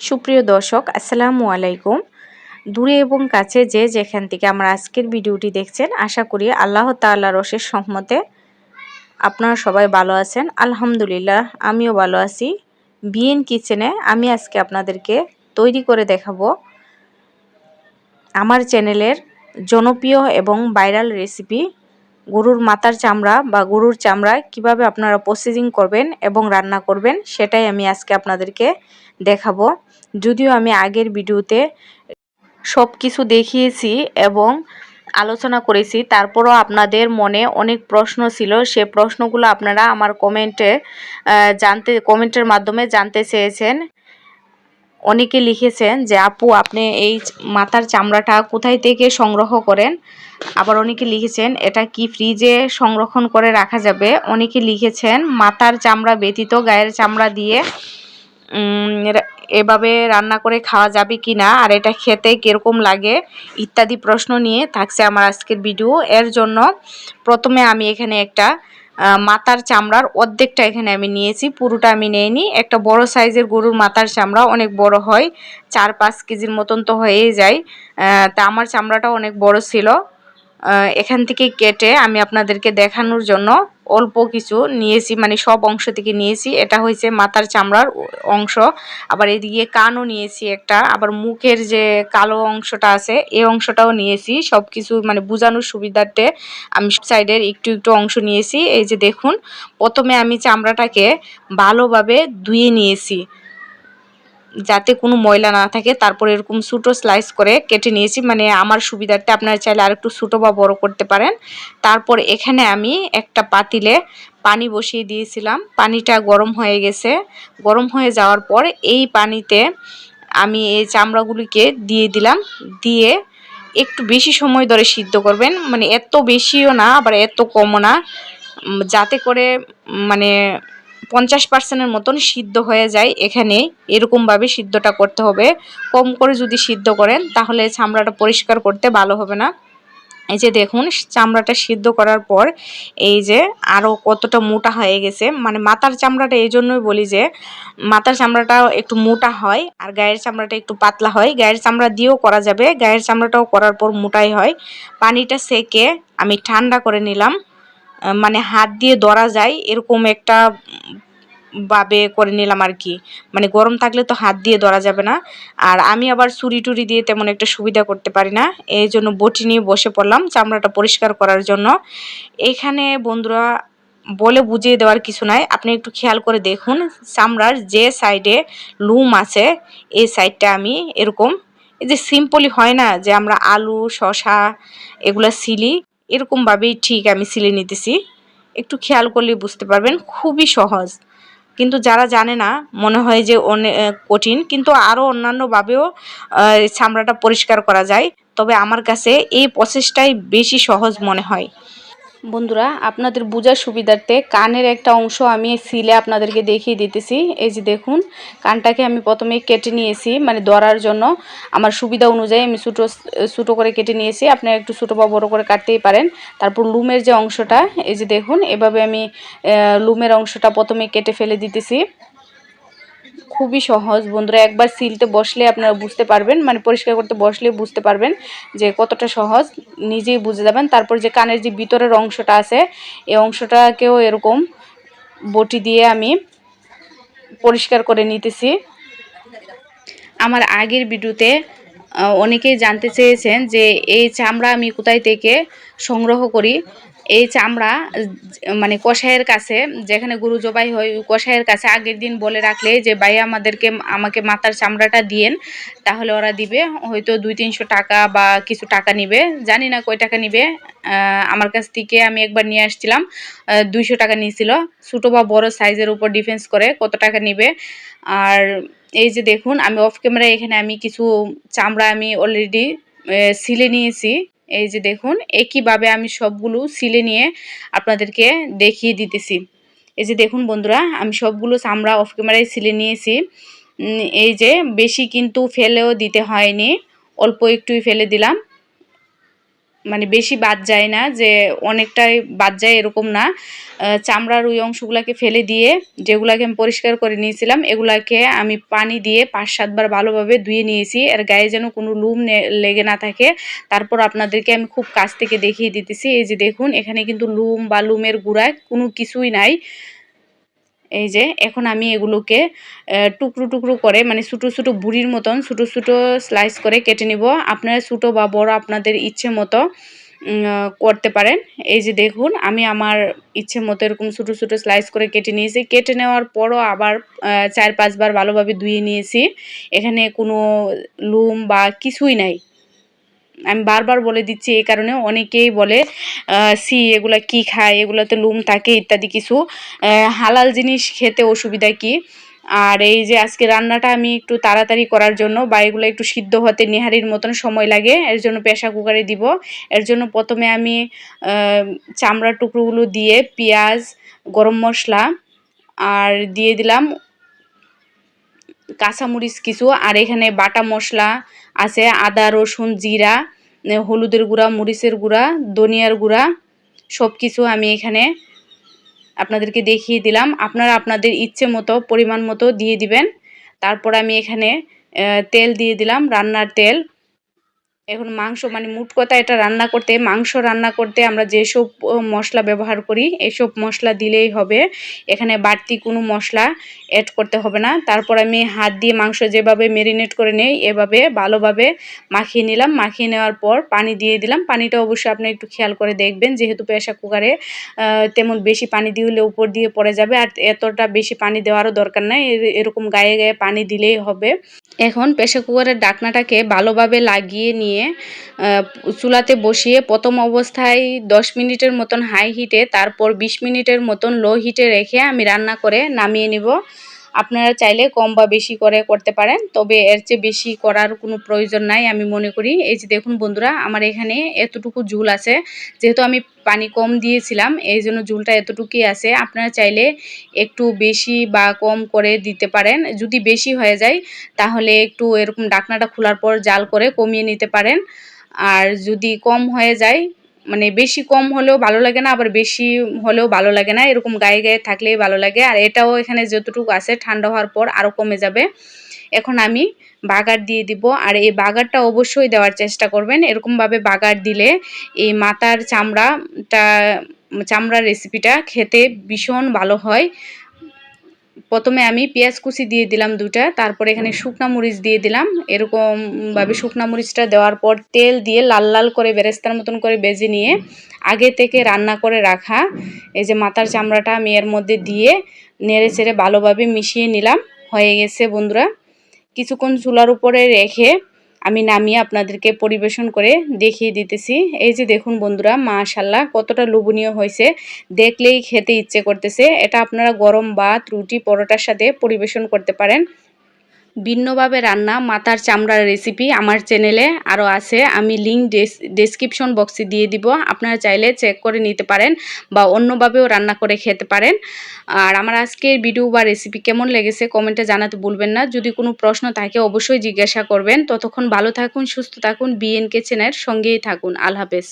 সুপ্রিয় দর্শক, আসসালামু আলাইকুম। দূরে এবং কাছে যে যেখান থেকে আমার আজকের ভিডিওটি দেখছেন, আশা করি আল্লাহ তাল্লাহ রসের সহমতে আপনারা সবাই ভালো আছেন। আলহামদুলিল্লাহ, আমিও ভালো আছি। বিএন কিচেনে আমি আজকে আপনাদেরকে তৈরি করে দেখাবো আমার চ্যানেলের জনপ্রিয় এবং ভাইরাল রেসিপি গরুর মাথার চামড়া বা গরুর চামড়া কীভাবে আপনারা প্রসেসিং করবেন এবং রান্না করবেন, সেটাই আমি আজকে আপনাদেরকে দেখাবো। যদিও আমি আগের ভিডিওতে সব কিছু দেখিয়েছি এবং আলোচনা করেছি, তারপরও আপনাদের মনে অনেক প্রশ্ন ছিল, সে প্রশ্নগুলো আপনারা আমার কমেন্টে জানতে কমেন্টের মাধ্যমে জানতে চেয়েছেন। অনেকে লিখেছেন যে, আপু, আপনি এই মাথার চামড়াটা কোথায় থেকে সংগ্রহ করেন? আবার অনেকে লিখেছেন, এটা কি ফ্রিজে সংরক্ষণ করে রাখা যাবে? অনেকে লিখেছেন, মাথার চামড়া ব্যতীত গায়ের চামড়া দিয়ে এভাবে রান্না করে খাওয়া যাবে কি না? আর এটা খেতে কীরকম লাগে? ইত্যাদি প্রশ্ন নিয়ে থাকছে আমার আজকের ভিডিও। এর জন্য প্রথমে আমি এখানে একটা মাথার চামড়ার অর্ধেকটা এখানে আমি নিয়েছি, পুরোটা আমি নেইনি। একটা বড় সাইজের গরুর মাথার চামড়া অনেক বড় হয়, চার পাঁচ কেজির মতন তো হয়েই যায়। তা আমার চামড়াটা অনেক বড় ছিল। এখান থেকে কেটে আমি আপনাদেরকে দেখানোর জন্য অল্প কিছু নিয়েছি মানে সব অংশ থেকে নিয়েছি। এটা হয়েছে মাথার চামড়ার অংশ, আবার এদিকে কানও নিয়েছি একটা, আবার মুখের যে কালো অংশটা আছে, এই অংশটাও নিয়েছি। সব কিছু মানে বোঝানোর সুবিধার্থে আমি সাইডের একটু একটু অংশ নিয়েছি। এই যে দেখুন, প্রথমে আমি চামড়াটাকে ভালোভাবে ধুয়ে নিয়েছি। যাতে কোনো ময়লা না থাকে, তারপর এরকম ছোটো স্লাইস করে কেটে নিয়েছি। মানে আমার সুবিধার্থে আপনারা চাইলে আর একটু ছোটো বা বড় করতে পারেন। তারপর এখানে আমি একটা পাতিলে পানি বসিয়ে দিয়েছিলাম। পানিটা গরম হয়ে গেছে। গরম হয়ে যাওয়ার পর এই পানিতে আমি এই চামড়াগুলিকে দিয়ে দিলাম। দিয়ে একটু বেশি সময় ধরে সিদ্ধ করবেন। মানে এত বেশিও না, আবার এত কমও না। যাতে করে মানে পঞ্চাশ পার্সেন্টের মতন সিদ্ধ হয়ে যায় এখানে। এরকমভাবে সিদ্ধটা করতে হবে। কম করে যদি সিদ্ধ করেন, তাহলে চামড়াটা পরিষ্কার করতে ভালো হবে না। এই যে দেখুন, চামড়াটা সিদ্ধ করার পর এই যে আরও কতটা মোটা হয়ে গেছে। মানে মাথার চামড়াটা এই জন্যই বলি যে, মাথার চামড়াটা একটু মোটা হয় আর গায়ের চামড়াটা একটু পাতলা হয়। গায়ের চামড়া দিয়েও করা যাবে। গায়ের চামড়াটাও করার পর মোটাই হয়। পানিটা সেকে আমি ঠান্ডা করে নিলাম। মানে হাত দিয়ে ধরা যায়, এরকম একটা ভাবে করে নিলাম আর কি। মানে গরম থাকলে তো হাত দিয়ে ধরা যাবে না। আর আমি আবার ছুরি টুরি দিয়ে তেমন একটা সুবিধা করতে পারি না। এই জন্য বটি নিয়ে বসে পড়লাম চামড়াটা পরিষ্কার করার জন্য। এখানে বন্ধুরা বলে বুঝিয়ে দেওয়ার কিছু নাই। আপনি একটু খেয়াল করে দেখুন, চামড়ার যে সাইডে লুম আছে, এই সাইডটা আমি এরকম। এই যে সিম্পলি হয় না যে আমরা আলু শশা এগুলো সিলি এরকমভাবেই ঠিক আমি সিলে নিতেছি। একটু খেয়াল করলে বুঝতে পারবেন, খুবই সহজ। কিন্তু যারা জানে না, মনে হয় যে অনেক কঠিন, কিন্তু আরও অন্যান্যভাবেও চামড়াটা পরিষ্কার করা যায়। তবে আমার কাছে এই প্রসেসটাই বেশি সহজ মনে হয়। বন্ধুরা, আপনাদের বোঝার সুবিধার্থে কানের একটা অংশ আমি সিলে আপনাদেরকে দেখিয়ে দিতেছি। এই যে দেখুন, কানটাকে আমি প্রথমে কেটে নিয়েছি মানে ধরার জন্য। আমার সুবিধা অনুযায়ী আমি ছোটো ছোটো করে কেটে নিয়েছি। আপনারা একটু ছোটো বা বড়ো করে কাটতেই পারেন। তারপর লুমের যে অংশটা, এই যে দেখুন, এভাবে আমি লুমের অংশটা প্রথমে কেটে ফেলে দিতেছি। খুবই সহজ। বন্ধুরা, একবার সিলতে বসলে আপনারা বুঝতে পারবেন মানে পরিষ্কার করতে বসলে বুঝতে পারবেন যে কতটা সহজ। নিজেই বুঝে যাবেন। তারপর যে কানের যে ভিতরের অংশটা আছে, এই অংশটাকেও এরকম বটি দিয়ে আমি পরিষ্কার করে নিতেছি। আমার আগের ভিডিওতে অনেকেই জানতে চেয়েছেন যে এই চামড়া আমি কোথায় থেকে সংগ্রহ করি। এই চামড়া মানে কষাইয়ের কাছে, যেখানে গরু জবাই হয় কষাইয়ের কাছে আগের দিন বলে রাখলে যে, ভাই, আমাদেরকে, আমাকে মাথার চামড়াটা দিয়েন, তাহলে ওরা দিবে। হয়তো দুই তিনশো টাকা বা কিছু টাকা নিবে। জানি না কয় টাকা নিবে। আমার কাছ থেকে আমি একবার নিয়ে আসছিলাম। দুইশো টাকা নিয়েছিল। ছোটো বা বড় সাইজের উপর ডিফেন্স করে কত টাকা নিবে। আর এই যে দেখুন, আমি অফ ক্যামেরা এখানে আমি কিছু চামড়া আমি অলরেডি সিলে নিয়েছি। এই যে দেখুন, একইভাবে আমি সবগুলো সিলে নিয়ে আপনাদেরকে দেখিয়ে দিতেছি। এই যে দেখুন বন্ধুরা, আমি সবগুলো চামড়া অফ ক্যামেরায় সিলে নিয়েছি। এই যে বেশি কিন্তু ফেলেও দিতে হয়নি, অল্প একটুই ফেলে দিলাম। মানে বেশি বাদ যায় না যে অনেকটাই বাদ যায় এরকম না। চামড়ার ওই অংশগুলোকে ফেলে দিয়ে যেগুলাকে আমি পরিষ্কার করে নিয়েছিলাম, এগুলাকে আমি পানি দিয়ে পাঁচ সাতবার ভালোভাবে ধুয়ে নিয়েছি। এর গায়ে যেন কোনো লুম লেগে না থাকে। তারপর আপনাদেরকে আমি খুব কাছ থেকে দেখিয়ে দিতেছি। এই যে দেখুন, এখানে কিন্তু লুম বা লুমের গুঁড়ায় কোনো কিছুই নাই। এই যে, এখন আমি এগুলোকে টুকরো টুকরো করে মানে ছোটো ছোটো বুড়ির মতন, ছোটো ছোটো স্লাইস করে কেটে নিব। আপনারা ছোটো বা বড় আপনাদের ইচ্ছে মতো করতে পারেন। এই যে দেখুন, আমি আমার ইচ্ছে মতো এরকম ছোটো ছোটো স্লাইস করে কেটে নিয়েছি। কেটে নেওয়ার পরও আবার চার পাঁচবার ভালোভাবে ধুয়ে নিয়েছি। এখানে কোনো লুম বা কিছুই নাই। আমি বারবার বলে দিচ্ছি এই কারণে অনেকেই বলে সি, এগুলা কি খায়, এগুলাতে লুম থাকে ইত্যাদি কিছু। হালাল জিনিস খেতে অসুবিধা কি? আর এই যে আজকে রান্নাটা আমি একটু তাড়াতাড়ি করার জন্য বা এগুলো একটু সিদ্ধ হতে নেহারির মতন সময় লাগে, এর জন্য প্রেশার কুকারে দিব। এর জন্য প্রথমে আমি চামড়ার টুকরোগুলো দিয়ে পেঁয়াজ, গরম মশলা, আর দিয়ে দিলাম কাঁচামরিচ কিছু, আর এখানে বাটা মশলা আছে, আদা, রসুন, জিরা হলুদের গুঁড়া, মরিচের গুঁড়া, ধনিয়ার গুঁড়া সব কিছু আমি এখানে আপনাদেরকে দেখিয়ে দিলাম। আপনারা আপনাদের ইচ্ছে মতো, পরিমাণ মতো দিয়ে দিবেন। তারপর আমি এখানে তেল দিয়ে দিলাম, রান্নার তেল। এখন মাংস মানে মোট কথা এটা রান্না করতে, মাংস রান্না করতে আমরা যেসব মশলা ব্যবহার করি, এসব মশলা দিলেই হবে। এখানে বাড়তি কোনো মশলা অ্যাড করতে হবে না। তারপর আমি হাত দিয়ে মাংস যেভাবে মেরিনেট করে নেই, এভাবে ভালোভাবে মাখিয়ে নিলাম। মাখিয়ে নেওয়ার পর পানি দিয়ে দিলাম। পানিটা অবশ্যই আপনি একটু খেয়াল করে দেখবেন, যেহেতু প্রেশার কুকারে তেমন বেশি পানি দিলে উপর দিয়ে পড়ে যাবে। আর এতটা বেশি পানি দেওয়ারও দরকার নাই। এর- এরকম গায়ে গায়ে পানি দিলেই হবে। এখন প্রেশার কুকারের ডাকনাটাকে ভালোভাবে লাগিয়ে নিয়ে আহ, চুলাতে বসিয়ে প্রথম অবস্থায় দশ মিনিটের মতন হাই হিটে তারপর বিশ মিনিটের মতন লো হিটে রেখে আমি রান্না করে নামিয়ে নিব। আপনারা চাইলে কম বা বেশি করে করতে পারেন, তবে এর চেয়ে বেশি করার কোনো প্রয়োজন নাই আমি মনে করি। এই যে দেখুন বন্ধুরা, আমার এখানে এতটুকু ঝুল আছে, যেহেতু আমি পানি কম দিয়েছিলাম, এই জন্য ঝুলটা এতটুকুই আছে। আপনারা চাইলে একটু বেশি বা কম করে দিতে পারেন, যদি বেশি হয়ে যায়, তাহলে একটু এরকম ডাকনাটা খোলার পর জাল করে কমিয়ে নিতে পারেন। আর যদি কম হয়ে যায় মানে বেশি কম হলেও ভালো লাগে না, আবার বেশি হলেও ভালো লাগে না। এরকম গায়ে গায়ে থাকলেই ভালো লাগে। আর এটাও এখানে যতটুকু আছে, ঠান্ডা হওয়ার পর আরও কমে যাবে। এখন আমি বাগার দিয়ে দিব। আর এই বাগারটা অবশ্যই দেওয়ার চেষ্টা করবেন। এরকমভাবে বাগার দিলে এই মাথার চামড়াটা, চামড়ার রেসিপিটা খেতে ভীষণ ভালো হয়। প্রথমে আমি পেঁয়াজ কুচি দিয়ে দিলাম দুটা তারপর এখানে শুকনা মরিচ দিয়ে দিলাম। এরকমভাবে শুকনা মরিচটা দেওয়ার পর তেল দিয়ে লাল লাল করে বেরেস্তার মতন করে বেজে নিয়ে আগে থেকে রান্না করে রাখা। এই যে মাথার চামড়াটা আমি এর মধ্যে দিয়ে নেড়ে চেড়ে ভালোভাবে মিশিয়ে নিলাম। হয়ে গেছে বন্ধুরা। কিছুক্ষণ চুলার উপরে রেখে আমি নামিয়ে আপনাদেরকে পরিবেশন করে দেখিয়ে দিতেছি। এই যে দেখুন বন্ধুরা মাশাল্লাহ কতটা লোভনীয় হয়েছে। দেখলেই খেতে ইচ্ছে করতেছে। এটা আপনারা গরম ভাত, রুটি, পরোটার সাথে পরিবেশন করতে পারেন। ভিন্নভাবে রান্না, মাথার চামড়ার রেসিপি আমার চ্যানেলে আরও আছে। আমি লিঙ্ক ডেসক্রিপশন বক্সে দিয়ে দিব। আপনারা চাইলে চেক করে নিতে পারেন বা অন্যভাবেও রান্না করে খেতে পারেন। আর আমার আজকের ভিডিও বা রেসিপি কেমন লেগেছে কমেন্টে জানাতে ভুলবেন না। যদি কোনো প্রশ্ন থাকে অবশ্যই জিজ্ঞাসা করবেন। ততক্ষণ ভালো থাকুন, সুস্থ থাকুন। বিএনকে চ্যানেল সঙ্গেই থাকুন। আল্লাহ হাফেজ।